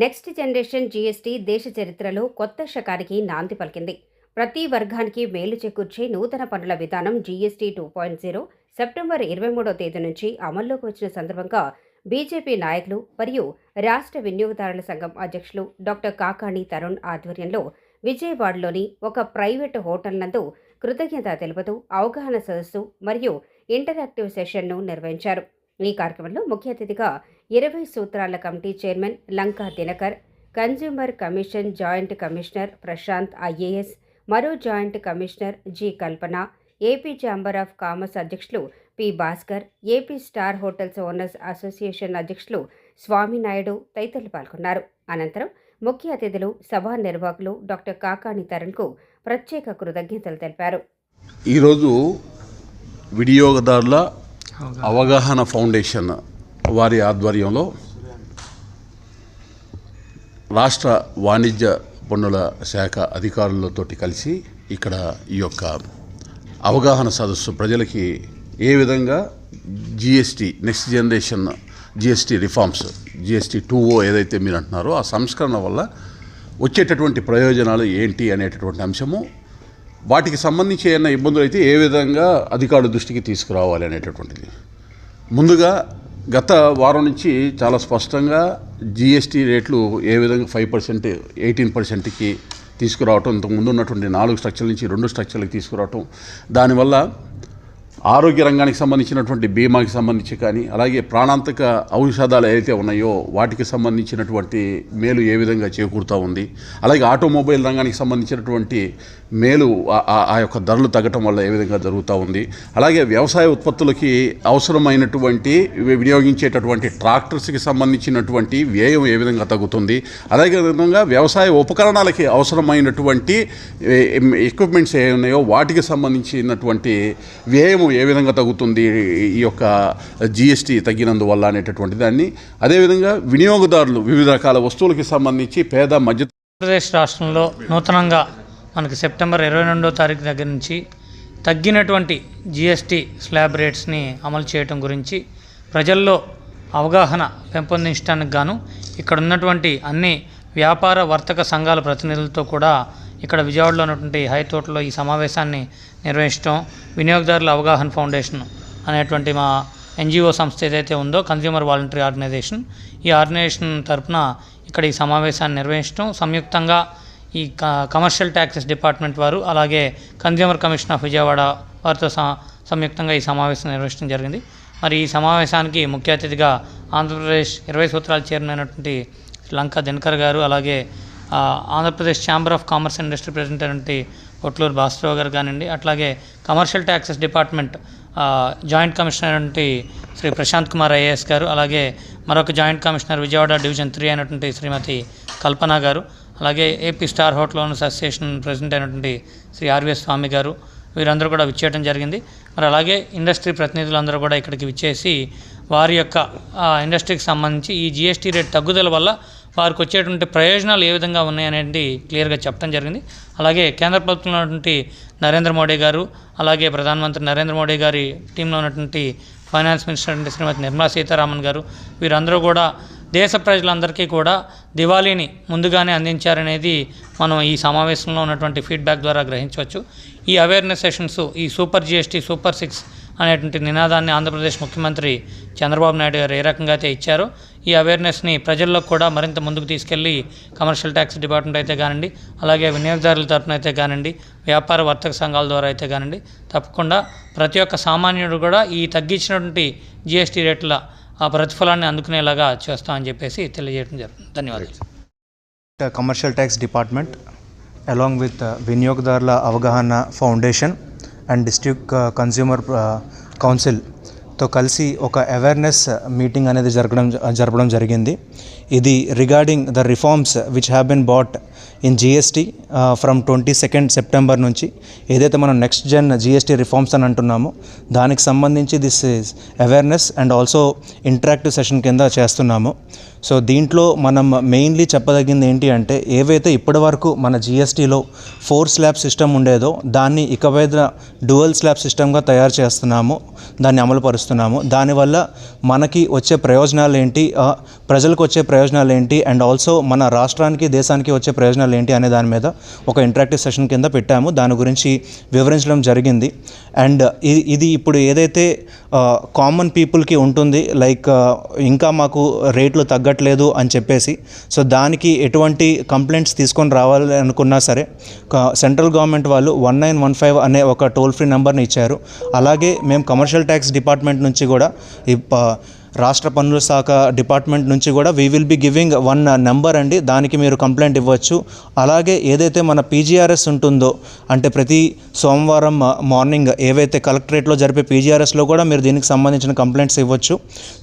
Next generation GST దేశ చరిత్రలో కొత్త శకానికి నాంది పలికింది. ప్రతి వర్గానికి మేలు చేకూర్చే నూతన పనుల విధానం GST two point zero September ఇరవై మూడో తేదీ నుంచి అమల్లోకి వచ్చిన సందర్భంగా బీజేపీ నాయకులు మరియు రాష్ట్ర వినియోగదారుల సంఘం అధ్యక్షులు డాక్టర్ కాకాణి తరుణ్ ఆధ్వర్యంలో విజయవాడలోని ఒక ప్రైవేటు హోటల్ నందు కృతజ్ఞత తెలుపుతూ అవగాహన సదస్సు మరియు ఇంటరాక్టివ్ సెషన్ను నిర్వహించారు. ఈ కార్యక్రమంలో ముఖ్య అతిథిగా ఇరవై సూత్రాల committee chairman Lanka Dinakar consumer commission joint commissioner Prashant IAS మరో joint commissioner G Kalpana AP chamber of commerce అధ్యక్షులు P Bhaskar AP star hotels owners association అధ్యక్షులు స్వామినాయుడు తదితరులు పాల్గొన్నారు. అనంతరం ముఖ్య అతిథులు సభా నిర్వాహకులు డాక్టర్ కాకాణి తరుణ్కు ప్రత్యేక కృతజ్ఞతలు తెలిపారు. ఈరోజు వినియోగదారుల అవగాహన. ఫౌండేషన్ వారి ఆధ్వర్యంలో రాష్ట్ర వాణిజ్య పన్నుల శాఖ అధికారులతోటి కలిసి ఇక్కడ ఈ యొక్క అవగాహన సదస్సు ప్రజలకి ఏ విధంగా GST next generation GST reforms GST two O ఏదైతే మీరు అంటున్నారో ఆ సంస్కరణ వల్ల వచ్చేటటువంటి ప్రయోజనాలు ఏంటి అనేటటువంటి అంశము వాటికి సంబంధించి ఏమైనా ఇబ్బందులు అయితే ఏ విధంగా అధికారుల దృష్టికి తీసుకురావాలి అనేటటువంటిది. ముందుగా గత వారం నుంచి చాలా స్పష్టంగా జిఎస్టీ రేట్లు ఏ విధంగా ఫైవ్ పర్సెంట్ ఎయిటీన్ పర్సెంట్కి తీసుకురావటం ఇంతకు ముందు ఉన్నటువంటి నాలుగు స్ట్రక్చర్ల నుంచి రెండు స్ట్రక్చర్లకు తీసుకురావటం దానివల్ల ఆరోగ్య రంగానికి సంబంధించినటువంటి బీమాకి సంబంధించి కానీ అలాగే ప్రాణాంతక ఔషధాలు ఏవైతే ఉన్నాయో వాటికి సంబంధించినటువంటి మేలు ఏ విధంగా చేకూరుతూ ఉంది అలాగే ఆటోమొబైల్ రంగానికి సంబంధించినటువంటి మేలు ఆ- ఆ- యొక్క ధరలు తగ్గటం వల్ల ఏ విధంగా జరుగుతూ ఉంది. అలాగే వ్యవసాయ ఉత్పత్తులకి అవసరమైనటువంటి వినియోగించేటటువంటి ట్రాక్టర్స్కి సంబంధించినటువంటి వ్యయం ఏ విధంగా తగ్గుతుంది అలాగే విధంగా వ్యవసాయ ఉపకరణాలకి అవసరమైనటువంటి ఎక్విప్మెంట్స్ ఏ ఉన్నాయో వాటికి సంబంధించినటువంటి వ్యయం ఏ విధంగా తగ్గుతుంది ఈ యొక్క జిఎస్టీ తగ్గినందువల్ల అనేటటువంటి దాన్ని? అదేవిధంగా వినియోగదారులు వివిధ రకాల వస్తువులకి సంబంధించి పేద మధ్య ఆంధ్రప్రదేశ్ రాష్ట్రంలో నూతనంగా మనకి సెప్టెంబర్ ఇరవై రెండో తారీఖు దగ్గర నుంచి తగ్గినటువంటి జిఎస్టీ స్లాబ్ రేట్స్ని అమలు చేయటం గురించి ప్రజల్లో అవగాహన పెంపొందించడానికి గాను ఇక్కడ ఉన్నటువంటి అన్ని వ్యాపార వర్తక సంఘాల ప్రతినిధులతో కూడా ఇక్కడ విజయవాడలో ఉన్నటువంటి హైకోర్టులో ఈ సమావేశాన్ని నిర్వహించడం వినియోగదారుల అవగాహన ఫౌండేషన్ అనేటువంటి మా ఎన్జిఓ సంస్థ ఏదైతే ఉందో కన్జ్యూమర్ వాలంటరీ ఆర్గనైజేషన్ ఈ ఆర్గనైజేషన్ తరపున ఇక్కడ ఈ సమావేశాన్ని నిర్వహించడం. సంయుక్తంగా ఈ క- కమర్షియల్ ట్యాక్సెస్ డిపార్ట్మెంట్ వారు అలాగే కన్జ్యూమర్ కమిషన్ ఆఫ్ విజయవాడ వారితో స- సంయుక్తంగా ఈ సమావేశం నిర్వహించడం జరిగింది. మరి ఈ సమావేశానికి ముఖ్య అతిథిగా ఆంధ్రప్రదేశ్ ఇరవై సూత్రాలు చేరినటువంటి లంక దినకర్ గారు అలాగే Andhra Pradesh chamber of commerce and industry president అయినటువంటి కొట్లూరు భాస్కరరావు గారు కానివ్వండి అట్లాగే commercial taxes department joint commissioner అయినటువంటి శ్రీ ప్రశాంత్ కుమార్ ఐఏఎస్ గారు అలాగే మరొక joint commissioner Vijayawada division three అయినటువంటి శ్రీమతి కల్పన గారు అలాగే AP star hotel owners association president అయినటువంటి శ్రీ ఆర్వీఎస్ స్వామి గారు వీరందరూ కూడా విచ్చేయడం జరిగింది. మరి అలాగే ఇండస్ట్రీ ప్రతినిధులందరూ కూడా ఇక్కడికి విచ్చేసి వారి యొక్క ఇండస్ట్రీకి సంబంధించి ఈ జిఎస్టీ రేట్ తగ్గుదల వల్ల వారికి వచ్చేటువంటి ప్రయోజనాలు ఏ విధంగా ఉన్నాయనేది క్లియర్గా చెప్పడం జరిగింది. అలాగే కేంద్ర ప్రభుత్వంలో ఉన్నటువంటి నరేంద్ర మోడీ గారు అలాగే ప్రధానమంత్రి నరేంద్ర మోడీ గారి టీంలో ఉన్నటువంటి ఫైనాన్స్ మినిస్టర్ అంటే శ్రీమతి నిర్మలా సీతారామన్ గారు వీరందరూ కూడా దేశ ప్రజలందరికీ కూడా దివాళీని ముందుగానే అందించారనేది మనం ఈ సమావేశంలో ఉన్నటువంటి ఫీడ్బ్యాక్ ద్వారా గ్రహించవచ్చు. ఈ అవేర్నెస్ సెషన్స్ ఈ సూపర్ జిఎస్టీ సూపర్ సిక్స్ అనేటువంటి నినాదాన్ని ఆంధ్రప్రదేశ్ ముఖ్యమంత్రి చంద్రబాబు నాయుడు గారు ఏ రకంగా అయితే ఇచ్చారో ఈ అవేర్నెస్ని ప్రజల్లో కూడా మరింత ముందుకు తీసుకెళ్ళి కమర్షియల్ ట్యాక్స్ డిపార్ట్మెంట్ అయితే కానివ్వండి అలాగే వినియోగదారుల తరపున అయితే కానివ్వండి వ్యాపార వర్తక సంఘాల ద్వారా అయితే కానివ్వండి తప్పకుండా ప్రతి ఒక్క సామాన్యుడు కూడా ఈ తగ్గించినటువంటి జిఎస్టీ రేట్ల ఆ ప్రతిఫలాన్ని అందుకునేలాగా చేస్తామని చెప్పేసి తెలియజేయడం జరుగుతుంది. ధన్యవాదాలు. Commercial tax department along with వినియోగదారుల అవగాహన ఫౌండేషన్ అండ్ డిస్ట్రిక్ట్ కన్స్యూమర్ కౌన్సిల్తో కలిసి ఒక అవేర్నెస్ మీటింగ్ అనేది జరగడం జరపడం జరిగింది. ఇది regarding the reforms which have been brought in GST from twenty second September నుంచి ఏదైతే మనం నెక్స్ట్ జెన్ జిఎస్టీ రిఫార్మ్స్ అని అంటున్నామో దానికి సంబంధించి this is awareness and also interactive session కింద చేస్తున్నాము. సో దీంట్లో మనం మెయిన్లీ చెప్పదగింది ఏంటి అంటే ఏవైతే ఇప్పటివరకు మన జిఎస్టీలో ఫోర్ స్లాబ్ సిస్టమ్ ఉండేదో దాన్ని ఇకపై డ్యువల్ స్లాబ్ సిస్టమ్గా తయారు చేస్తున్నాము దాన్ని అమలు పరుస్తున్నాము. దానివల్ల మనకి వచ్చే ప్రయోజనాలు ఏంటి ప్రజలకు వచ్చే ప్రయోజనాలు ఏంటి అండ్ ఆల్సో మన రాష్ట్రానికి దేశానికి వచ్చే ప్రయోజనాలు ఏంటి అనే దాని మీద ఒక ఇంటరాక్టివ్ సెషన్ కింద పెట్టాము. దాని గురించి వివరించడం జరిగింది. అండ్ uh, ఇది ఇది ఇప్పుడు ఏదైతే uh, కామన్ పీపుల్కి ఉంటుంది లైక్ uh, ఇంకా మాకు రేట్లు తగ్గట్లేదు అని చెప్పేసి సో దానికి ఎటువంటి కంప్లైంట్స్ తీసుకొని రావాలి అనుకున్నా సరే సెంట్రల్ గవర్నమెంట్ వాళ్ళు వన్ నైన్ వన్ ఫైవ్ అనే ఒక టోల్ ఫ్రీ నెంబర్ని ఇచ్చారు. అలాగే మేము కమర్షియల్ ట్యాక్స్ డిపార్ట్మెంట్ నుంచి కూడా ఈ ప- రాష్ట్ర పన్నుల శాఖ డిపార్ట్మెంట్ నుంచి కూడా we will be giving one number అండి. దానికి మీరు కంప్లైంట్ ఇవ్వచ్చు. అలాగే ఏదైతే మన పీజీఆర్ఎస్ ఉంటుందో అంటే ప్రతి సోమవారం మార్నింగ్ ఏవైతే కలెక్టరేట్లో జరిపే పీజీఆర్ఎస్లో కూడా మీరు దీనికి సంబంధించిన కంప్లైంట్స్ ఇవ్వచ్చు.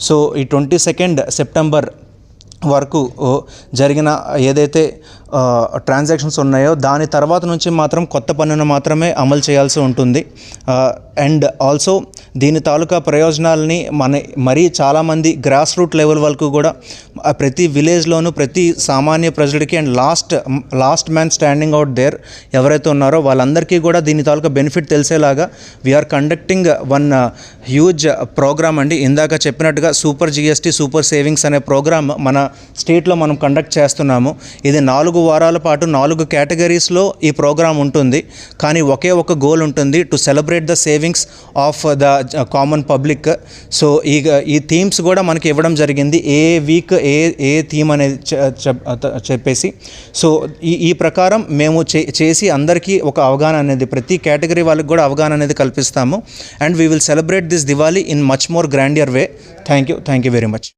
సో ఈ ట్వంటీ సెకండ్ సెప్టెంబర్ వరకు జరిగిన ఏదైతే ట్రాన్సాక్షన్స్ ఉన్నాయో దాని తర్వాత నుంచి మాత్రం కొత్త పన్నును మాత్రమే అమలు చేయాల్సి ఉంటుంది. అండ్ ఆల్సో దీని తాలూకా ప్రయోజనాలని మన మరీ చాలామంది గ్రాస్ రూట్ లెవెల్ వరకు కూడా ప్రతి విలేజ్లోనూ ప్రతి సామాన్య ప్రజలకి and last last man standing out there ఎవరైతే ఉన్నారో వాళ్ళందరికీ కూడా దీని తాలూకా బెనిఫిట్ తెలిసేలాగా we're conducting one huge programme అండి. ఇందాక చెప్పినట్టుగా సూపర్ జిఎస్టీ సూపర్ సేవింగ్స్ అనే ప్రోగ్రామ్ మన స్టేట్లో మనం కండక్ట్ చేస్తున్నాము. ఇది నాలుగు వారాల పాటు నాలుగు కేటగిరీస్లో ఈ ప్రోగ్రామ్ ఉంటుంది. కానీ ఒకే ఒక గోల్ ఉంటుంది. To celebrate the savings of the common public. So ఈ ఈ థీమ్స్ కూడా మనకి ఇవ్వడం జరిగింది. ఏ వీక్ ఏ ఏ థీమ్ అనేది చెప్పేసి. సో ఈ ఈ ప్రకారం మేము చే చేసి అందరికీ ఒక అవగాహన అనేది ప్రతి కేటగిరీ వాళ్ళకి కూడా అవగాహన అనేది కల్పిస్తాము. And we will celebrate this Diwali in much more grandeur way. Thank you. Thank you very much.